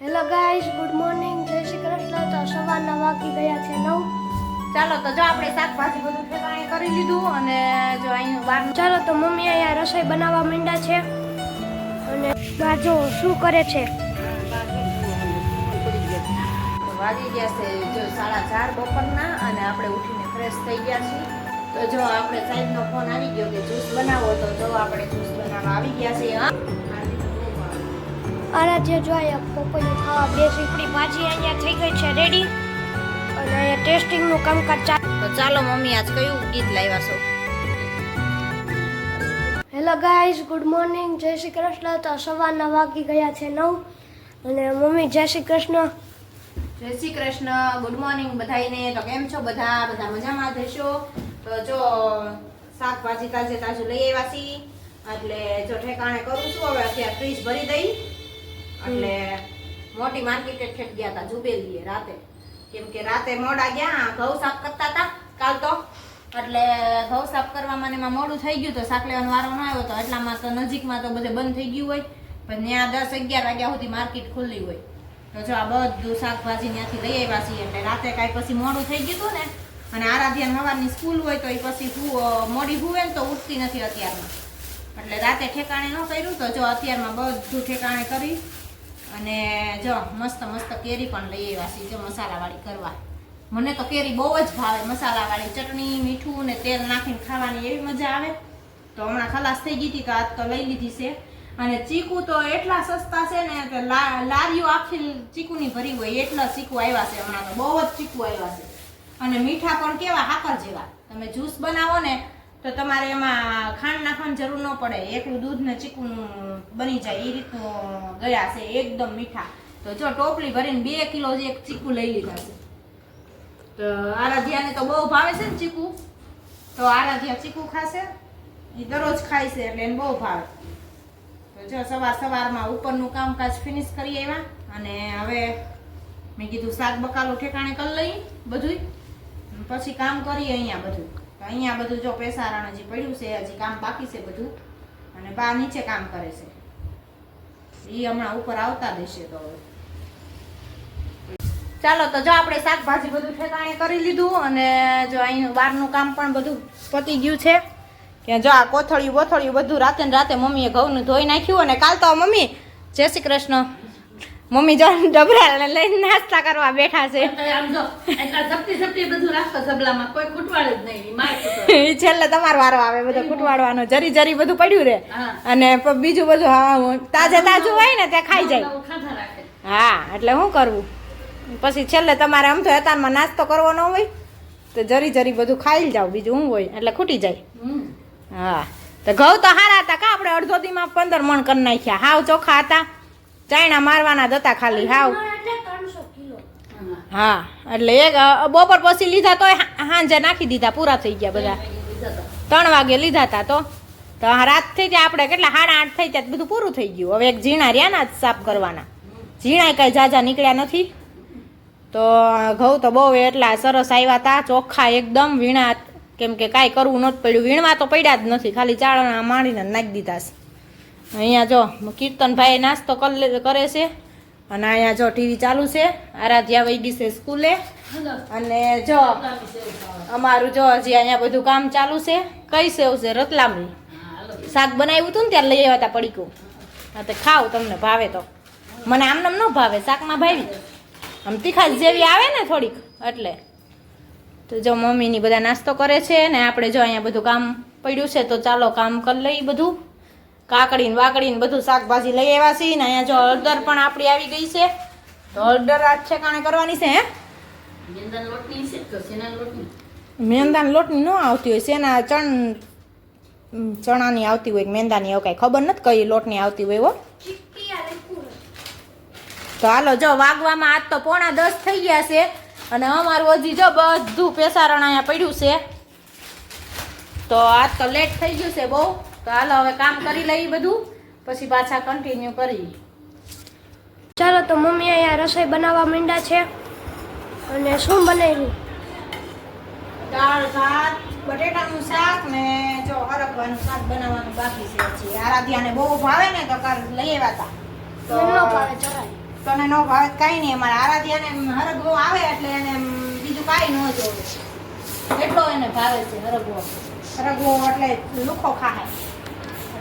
Hello guys good morning જય શ્રી કૃષ્ણ. તો સવારના વાગી ગયા છે નવ. ચાલો તો જો આપણે શાકભાજી બધું ઠેકાણે કરી લીધું અને જો અહીં બહાર ચાલો તો મમ્મી અહીંયા રસોઈ બનાવવા માંડ્યા છે. અને બા જો શું કરે છે? વાગી ગયા છે જો સાડા ચાર બપોરના અને આપણે ઉઠીને ફ્રેશ થઈ ગયા છીએ. તો જો આપણે સાહેબનો ફોન આવી ગયો કે જ્યુસ બનાવો તો જો આપણે જ્યુસ બનાવવા આવી ગયા છીએ હા. આરાધ્ય જો અહીંયા પપૈયું ખાવા બે સીપડી ભાજી અહીંયા થઈ ગઈ છે રેડી અને અહીંયા ટેસ્ટિંગનું કામકાજ ચાલુ તો ચાલો મમ્મી આજ કયું ગીત લાવ્યા છો? હેલો ગાઈઝ ગુડ મોર્નિંગ જય શ્રી કૃષ્ણ. તો સવારના વાગી ગયા છે નવ. અને મમ્મી જય શ્રી કૃષ્ણ. જય શ્રી કૃષ્ણ. ગુડ મોર્નિંગ બધાને તો કેમ છો બધા? બધા મજામાં જશો તો જો શાકભાજી તાજે તાજું લઈ આવ્યા છીએ. એટલે જો ઠેકાણે કરું છું હવે અત્યારે ફ્રીજ ભરી દઈ. એટલે મોટી માર્કેટ ઠેક ગયા હતા જુબેલીએ રાતે. કેમ કે રાતે મોડા ગયા ઘઉં સાફ કરતા હતા કાલ તો. એટલે ઘઉં સાફ કરવામાં એમાં મોડું થઈ ગયું તો શાક લેવાનો વારો ન આવ્યો તો એટલામાં તો નજીકમાં તો બધે બંધ થઈ ગયું હોય. પણ ત્યાં દસ અગિયાર વાગ્યા સુધી માર્કેટ ખુલ્લી હોય. તો જો આ બધું શાકભાજી ત્યાંથી લઈ આવ્યા છીએ એટલે રાતે કાંઈ પછી મોડું થઈ ગયું હતું ને. અને આરાધ્યા હવાની સ્કૂલ હોય તો એ પછી મોડી હુવે ને તો ઉઠતી નથી અત્યારમાં. એટલે રાતે ઠેકાણે ન કર્યું તો જો અત્યારમાં બધું ઠેકાણે કરી અને જો, મસ્ત મસ્ત કેરી પણ લઈ આવ્યા છીએ, જો મસાલાવાળી કરવા. મને તો કેરી બહુ જ ભાવે, મસાલાવાળી ચટણી, મીઠું ને તેલ નાખીને ખાવાની એવી મજા આવે. તો હમણાં ખલાસ થઈ ગઈ હતી, તો આજ તો લઈ લીધી છે. અને ચીકુ તો એટલા સસ્તા છે ને કે લારીઓ આખી ચીકુની ભરી હોય, એટલા ચીકુ આવ્યા છે હમણાં તો, બહુ જ ચીકુ આવ્યા છે. અને મીઠા પણ કેવા હાકર જેવા. તમે જ્યુસ બનાવો ને તો તમારે એમાં ખાંડ નાખવાની જરૂર ન પડે. એકલું દૂધ ને ચીકુનું બની જાય. એ રીતનું ગયા છે. એકદમ મીઠા. તો જો ટોપલી ભરીને બે કિલો જે એક ચીકુ લઈ લીધા છે. તો આરાધ્યાને તો બહુ ભાવે છે ને ચીકુ? તો આરાધ્યા ચીકુ ખાશે? એ દરરોજ ખાય છે એટલે એને બહુ ભાવે. તો જો સવાર સવારમાં ઉપરનું કામકાજ ફિનિશ કરી આવ્યા અને હવે મેં કીધું શાક બકાલું ઠેકાણે કરી લઈ બધું પછી કામ કરીએ અહીંયા બધું અહીંયા બધું જો પેસારણ હજી પડ્યું છે, હજી કામ બાકી છે બધું. અને બા નીચે કામ કરે છે. એ હમણાં ઉપર આવતા દેશે તો હવે. ચાલો, તો જો આપણે શાકભાજી બધું ઠેકાણે કરી લીધું અને જો અહીં બહારનું કામ પણ બધું પતી ગયું છે. કે જો આ કોથળિયું બોથળિયું બધું રાતે ને રાતે મમ્મીએ ઘઉંનું ધોઈ નાખ્યું અને કાલ તો મમ્મી જય શ્રી કૃષ્ણ. મમ્મી જો ડબરા લઈને નાસ્તા કરવા બેઠા છે. છેલ્લે તમારો વારો આવે બધો કૂટવાડવાનો જરી જરી બધું પડ્યું રે. અને બીજું બધું તાજે તાજું હોય ને તે ખાઈ જાય. હા એટલે શું કરવું? પછી છેલ્લે તમારે આમ તો હેતાનમાં નાસ્તો કરવો ન હોય તો જરી જરી બધું ખાઈ જાવ બીજું શું હોય એટલે ખૂટી જાય. હા. તો ઘઉં તો હારા હતા કા આપણે અડધો દીમાં પંદર મણ કરી નાખ્યા? હાવ ચોખા હતા. ચાયણા મારવાના જ હતા ખાલી હાવ. હા. એટલે એક બપોર પછી લીધા હા- હાંજે નાખી દીધા પૂરા થઈ ગયા બધા. ત્રણ વાગે લીધા હતા તો. તો રાત થઈ જાય આપણે કેટલા સાડા આઠ થઈ જાય બધું પૂરું થઈ ગયું. હવે એક ઝીણા રહ્યા ના જ સાફ કરવાના. ઝીણા કઈ જાજા નીકળ્યા નથી. તો ઘઉં તો બહુ એટલા સરસ આવ્યા હતા ચોખ્ખા એકદમ વીણા કેમ કે કાંઈ કરવું નહોતું પડ્યું. વીણવા તો પડ્યા જ નથી ખાલી ચાળણા મારીને નાખી દીધા છે. અહીંયા જો કીર્તનભાઈ નાસ્તો કર- છે અને અહીંયા જો ટીવી ચાલુ છે. આરાધ્યા વૈગી છે સ્કૂલે. અને જો. અમારું જો હજી અહીંયા બધું કામ ચાલુ છે. કઈ સેવ છે? રતલામણી. શાક બનાવ્યું હતું ને ત્યારે લઈ આવ્યા હતા પડીકું. હા, તો ખાવ તમને ભાવે તો. મને આમ નામ ન ભાવે, શાકમાં ભાવી. આમ તીખાશ જેવી આવે ને થોડીક, એટલે. તો જો મમ્મીની બધા નાસ્તો કરે છે ને આપણે જો અહીંયા બધું કામ પડ્યું છે, તો ચાલો કામ કરી લઈ બધું. કાકડી ને વાકડી ને બધું શાકભાજી લઈ આવ્યા છીએ ને અહીંયા જો હળદર પણ આપણી આવી ગઈ છે. તો હળદર આજ ઠેકાણે કરવાની છે હે? મેંદાની લોટની છે ન આવતી હોય શેના ચણ ચણાની આવતી હોય મેંદાની એવું કાંઈ ખબર નથી કઈ લોટની આવતી હોય હો. તો હાલો જો વાગવામાં આજ તો પોણા દસ થઈ ગયા છે અને અમારું હજી જો બધું પેસારણ અહીંયા પડ્યું છે. તો આજ તો લેટ થઈ ગયું છે બહુ. તો હાલો હવે કામ કરી લઈએ બધું પછી પાછા કન્ટિન્યુ કરી ચાલો તો મમ્મી અહીંયા રસોઈ બનાવવા માંડ્યા છે અને શું બનાવ્યું? દાળ ભાત બટેટાનું શાક ને જો હરકવાનું શાક બનાવવાનું બાકી છે પછી આરાધ્યાને બહુ ભાવે ને તો કાલ લઈ આવ્યા હતા. તો ન ભાવે જરાય. તને નો ભાવે કાંઈ નહીં. અમારા આરાધ્યાને હરગવો આવે એટલે એને બીજું કાંઈ ન જોવે. એટલો એને ભાવે છે હરગવો હરગવો એટલે લુખો ખાય.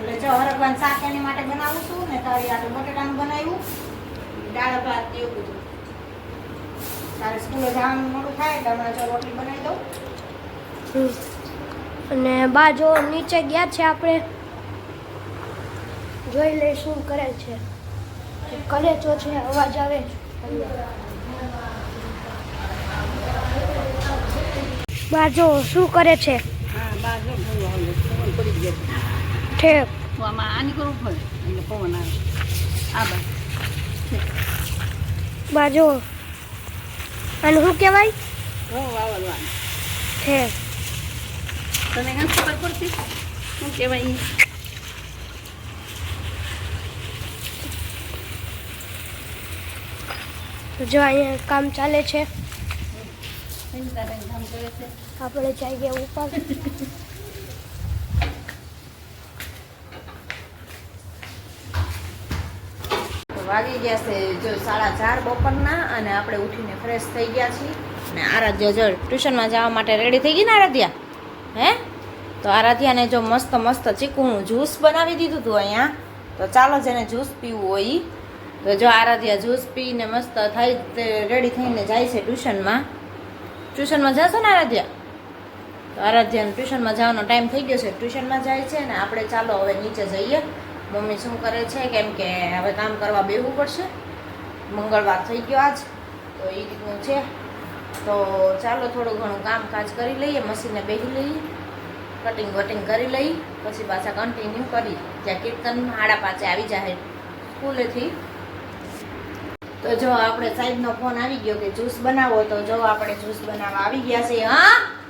એટલે જો હરગવાનું શાક એની માટે બનાવું છું ને તારી આટલું બટેટાનું બનાવ્યું દાળ ભાત એવું બધું. તારે સ્કૂલે જવાનું મોડું થાય એટલે હમણાં જો રોટલી બનાવી દઉં. અને બા જો નીચે ગયા છે આપણે. જોઈ લઈ શું કરે છે. કરે તો છે અવાજ આવે. બા જો શું કરે છે? હા બા જો પવન આવે, પવન પડી ગયો ઠેક તો આમાં આની કરવું પડે. એટલે પવન આવે. આ બા બાજુ. અને શું કહેવાય? હું વાવલવાનું ઠેક તને કાંઈ ખબર પડતી? શું કહેવાય? જો અહીંયા કામ ચાલે છે. છે. આપણે જઈએ ગયા ઉપર. વાગી ગયા છે જો સાડા ચાર બપોરના અને આપણે ઉઠીને ફ્રેશ થઈ ગયા છીએ. અને આરાધ્ય જો ટ્યુશનમાં જવા માટે રેડી થઈ ગઈ ને આરાધ્યા? હે? તો આરાધ્યાને જો મસ્ત મસ્ત ચીકુનું જ્યુસ બનાવી દીધું હતું અહીંયા. તો ચાલો જેને જ્યુસ પીવું હોય. તો જો આરાધ્યા જ્યુસ પીને મસ્ત થાય રેડી થઈને જાય છે ટ્યુશનમાં. ટ્યુશનમાં જશો ને આરાધ્યા? તો આરાધ્યાને ટ્યુશનમાં જવાનો ટાઈમ થઈ ગયો છે. ટ્યુશનમાં જાય છે ને આપણે ચાલો હવે નીચે જઈએ. મમ્મી શું કરે છે? કેમ કે હવે કામ કરવા બેહવું પડશે. મંગળવાર થઈ ગયો આજ, તો એ રીતનું છે. તો ચાલો થોડું ઘણું કામકાજ કરી લઈએ, મશીને બેસી લઈએ. કટિંગ વટિંગ કરી લઈ, પછી પાછા કન્ટિન્યુ કરી જ્યાં કીર્તન આડા પાછે આવી જાય સ્કૂલેથી. તો જો આપણે સાહેબનો ફોન આવી ગયો કે જ્યુસ બનાવો, તો જો આપણે જ્યુસ બનાવવા આવી ગયા છે હા?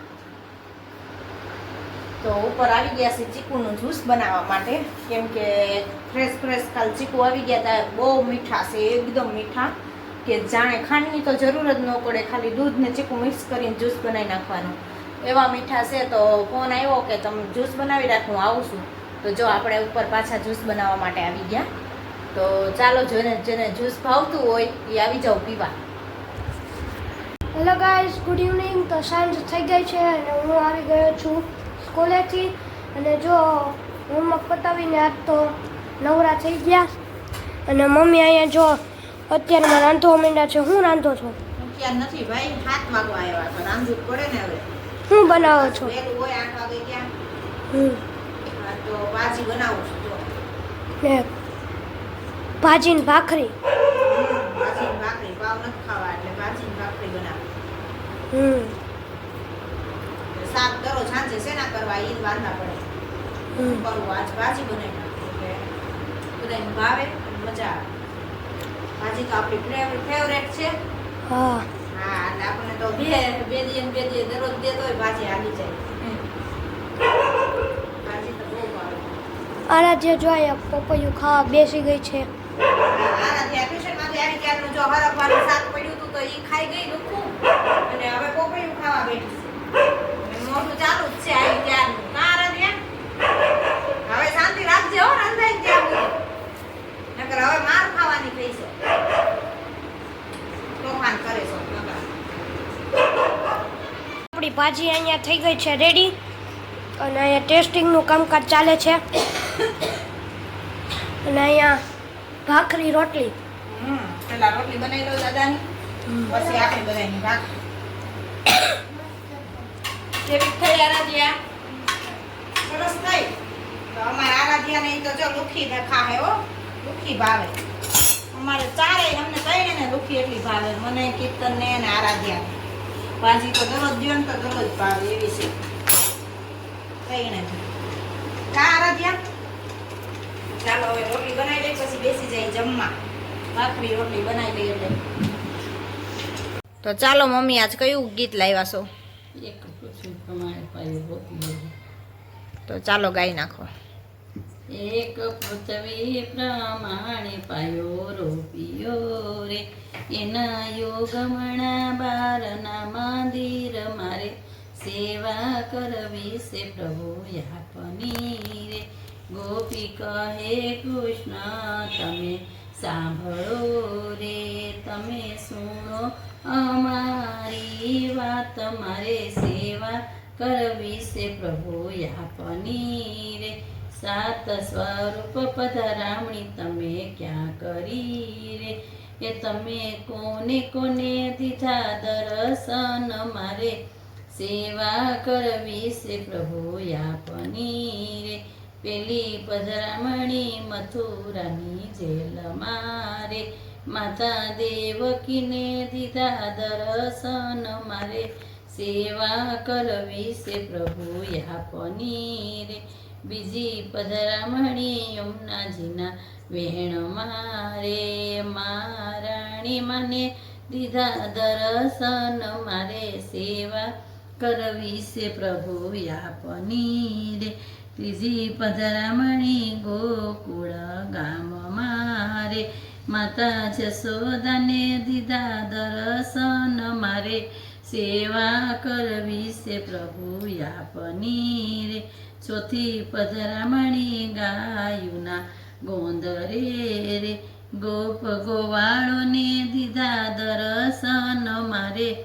તો ઉપર આવી ગયા છે ચીકુનું જ્યુસ બનાવવા માટે. કેમ કે ફ્રેશ ફ્રેશ કાલ ચીકુ આવી ગયા હતા બહુ મીઠા છે, એકદમ મીઠા. કે જાણે ખાંડની તો જરૂર જ ન પડે, ખાલી દૂધ ને ચીકુ મિક્સ કરીને જ્યુસ બનાવી નાખવાનું. એવા મીઠા છે તો ફોન આવ્યો કે તમે જ્યુસ બનાવી રાખું આવું છું. તો જો આપણે ઉપર પાછા જ્યુસ બનાવવા માટે આવી ગયા. તો ચાલો જેને જેને જ્યુસ ભાવતું હોય એ આવી જાઓ પીવા. હેલો ગાઈઝ ગુડ ઇવનિંગ તો સાંજ થઈ ગઈ છે અને હું આવી ગયો છું. સ્કૂલેથી અને જો હોમવર્ક પતાવીને આજ તો નવરા થઈ ગયા. અને મમ્મી અહીંયા જો અત્યારમાં રાંધવા માંડ્યા છે. હું રાંધો છો? નથી ભાઈ? હાથ વાગવા આવ્યા તો રાંધવું પડે ને હવે. હું બનાવો છો? વહેલું હોય આઠ વાગે ક્યાં? હમ. તો ભાજી બનાવું છું જો. ભાજી ને ભાખરી? ભાજી ને ભાખરી. ભાવ નથી ખાવા એટલે ભાજી ને ભાખરી બનાવું. હમ. સાંજે શેના કરવા ઈ વાંધા પડે. કરવું આજ ભાજી બનાવી નાખું બધાને ભાવે મજા આવે. ભાજી તો આપણી ફેવરેટ છે. હા. હા એટલે આપણને તો બે બે દી બે દી દરરોજ દેતો હોય ભાજી આવી જાય. ભાજી તો બહુ ભાવે. આરાધ્ય જો અહીંયા પપૈયું ખાવા બેસી ગઈ છે. આરાધ્યા ટ્યુશનમાંથી આવી ત્યારનું જો હરખવાનું શાક પડ્યું હતું તો એ ખાઈ ગઈ દુખું. અને હવે પોપૈયું ખાવા બેઠી છે. મોઢું ચાલુ જ છે આવી ત્યારનું. ના આરાધ્યા? હવે શાંતિ રાખજે હો રંધાઈ ત્યાં સુધી નકર હવે માર ખાવાની થઈ છે. તોફાન કરે છે આપણી ભાજી અહીંયા થઈ ગઈ છે રેડી અને અહીંયા ટેસ્ટિંગનું કામકાજ ચાલે છે. અને અહીંયા ભાખરી રોટલી. પેલા રોટલી બનાવી લો દાદાની. પછી આપણે બધાની ભાખરી. કેવી થઈ આરાધ્યા. સરસ થઈ. તો અમારે આરાધ્યાને નહીં તો જો લુખી ખાહે હો લુખી ભાવે. અમારે ચારે અમને કહીને ને લુખી એટલી ભાવે. મને કીર્તન ને અને આરાધ્યા. ભાજી તો દરરોજ દ્યો ને તો દરરોજ ભાવે એવી છે. કહીને કા આરાધ્યા? ચાલો હવે રોટલી બનાવી લઈ પછી બેસી જાય જમવા. ભાખરી રોટલી બનાવી લઈએ એટલે. તો ચાલો મમ્મી આજ કયું ગીત લાવ્યા છો? તો ચાલો ગાઈ નાખો. એક પૃથ્વી પ્રમાણે પાયો રોપિયો રે. એના યોગમણા બારના મંદિર મારે સેવા કરવી છે પ્રભુ આપની રે. ગોપી કહે કૃષ્ણ તમે સાંભળો રે તમે સુણો અમારી વાત તમારે સેવા કરવી છે પ્રભુ યાપની રે. સાત સ્વરૂપ પધરામણી તમે ક્યાં કરી રે? એ તમે કોને કોને દીધા દર્શન? મારે સેવા કરવી છે પ્રભુ યાપની રે. પેલી પધરામણી મથુરાની જેલ મારે માતા દેવકીને દીધા દર્શન. મારે સેવા કરવી છે પ્રભુ યાપની રે બીજી પધરામણી યમુનાજીના વેણ મારે. મારાણી મને દીધા દર્શન. મારે સેવા કરવી છે પ્રભુ યાપની રે ત્રીજી પધરામણી ગોકુળ ગામ મારે. માતા જશોદાને દીધા દર્શન. મારે સેવા કરવી છે પ્રભુ, યાપની રે. ચોથી પધરામણી ગાયુના ગોંદરે રે. ગોપ ગોવાળોને દીધા દર્શન. મારે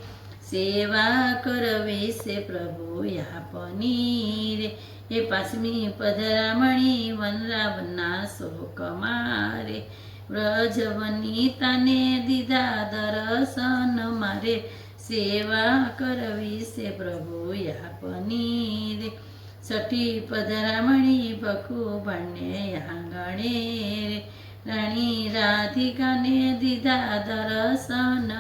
સેવા કરવી છે પ્રભુ, યાપની રે. એ પાંચમી પધરામણી વનરાવના શોક મારે વ્રજ વનિતાને દીધા દર્શન. મારે સેવા કરવી છે પ્રભુ યાપની રે છઠ્ઠી પધરામણી ભખુભાણને આંગણે રે રાણી રાધિકાને દીધા દર્શન.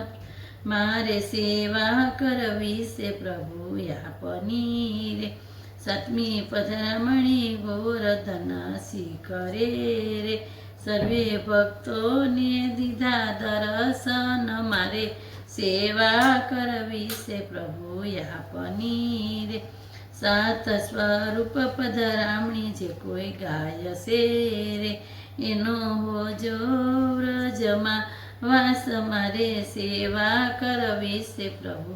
મારે સેવા કરવી છે પ્રભુ યાપની રે સાતમી પધરામણી ગોવર્ધન શિખરે રે સર્વે ભક્તોને દીધા દર્શન. મારે સેવા કરવી છે પ્રભુ યાપની રે સાત સ્વરૂપ પધરામણી જે કોઈ ગાય છે રે એનો હોજો વ્રજમાં વાસ. મારે સેવા કરવી છે પ્રભુ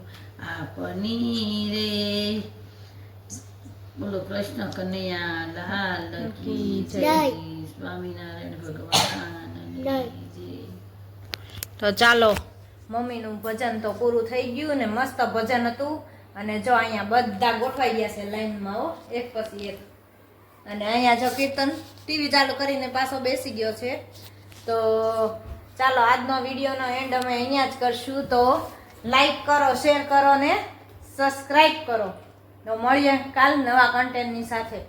આપની રે બોલો કૃષ્ણ કનૈયા, લાલ કી જય. સ્વામિનારાયણ ભગવાન તો ચાલો મમ્મીનું ભજન તો પૂરું થઈ ગયું ને મસ્ત ભજન હતું. અને જો અહીંયા બધા ગોઠવાઈ ગયા છે લાઈનમાં હો એક પછી એક. અને અહીંયા જો કીર્તન ટીવી ચાલુ કરીને પાછો બેસી ગયો છે. તો ચાલો આજનો વિડીયોનો એન્ડ અમે અહીંયા જ કરશું. તો લાઈક કરો શેર કરો ને સબસ્ક્રાઈબ કરો. તો મળીએ કાલ નવા કન્ટેન્ટની સાથે.